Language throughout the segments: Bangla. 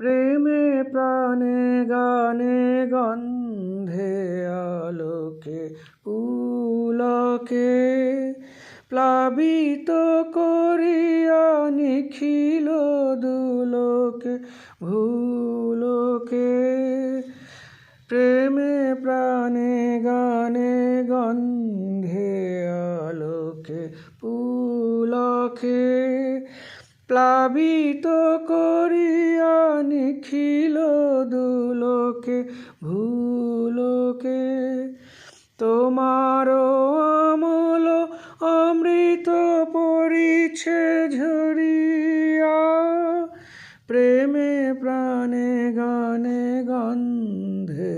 প্রেমে প্রাণে গানে গন্ধে আলোকে, পুলকে প্লাবিত করিয়া নিখিল দুলোকে, ভুলোকে প্রেমে প্রাণে গানে গন্ধে আলোকে, পুলকে প্লাবিত করিয়া নিখিল দুলোকে, ভুলোকে। তোমার আমল অমৃত পরিছে ঝরিয়া। প্রেমে প্রাণে গানে গন্ধে।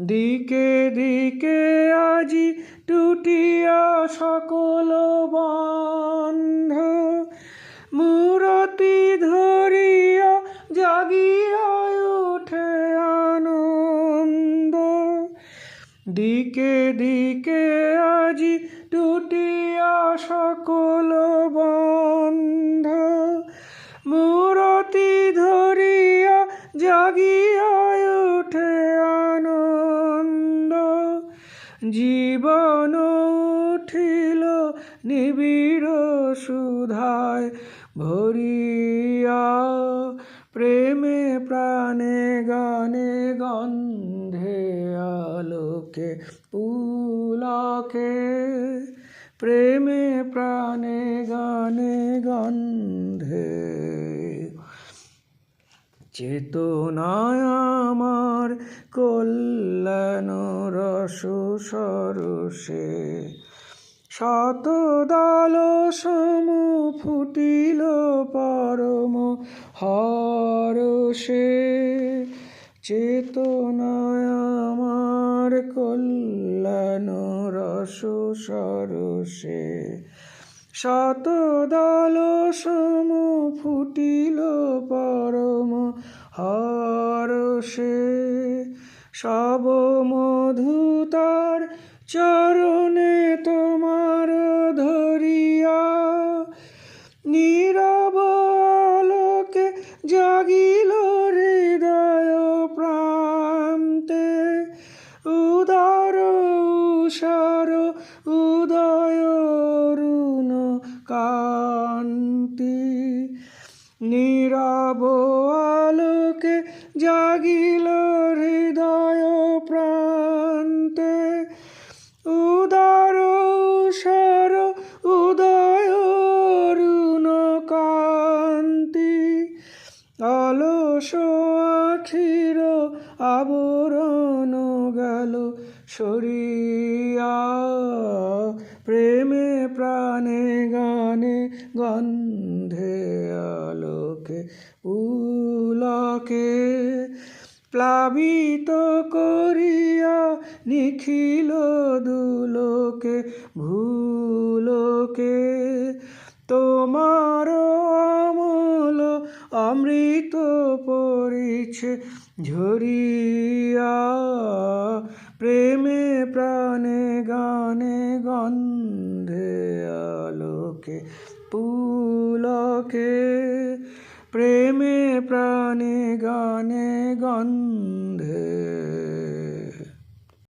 দিকে দিকে আজি টুটিয়া সকল বন্ধ। দিকে দিকে আজি টুটিয়া সকল বন্ধ। মূরতি ধরিয়া জাগিয়া উঠে আনন্দ। জীবন উঠিল নিবিড় সুধায়, ভরিয়া প্রেমে প্রাণে গানে গন্ধে আলোকে পুলকে প্রেমে প্রাণে গানে গন্ধে। চেতনায় আমার কল্যাণ রস সরসে শত দল সম ফুটিল পরম হরসে। চেতনায় রস সরসে। শত দল সম ফুটিল পরম হরসে। সব মধু তার চরণে তোমার নীরব আলোকে জাগিল হৃদয় প্রান্তে। উদার উষার উদয় অরুণ কান্তি। অলস আখির আবরণ গেল সরিয়া প্রেমে প্রাণে গানে গন্ধে আলোকে পুলকে প্লাবিত করিয়া নিখিল দুলোকে ভুলোকে তোমার আমল অমৃত পরিছে ঝরিয়া প্রেমে প্রাণে গানে গন্ধে আলোকে পুলকে। প্রেমে প্রাণে গানে গন্ধে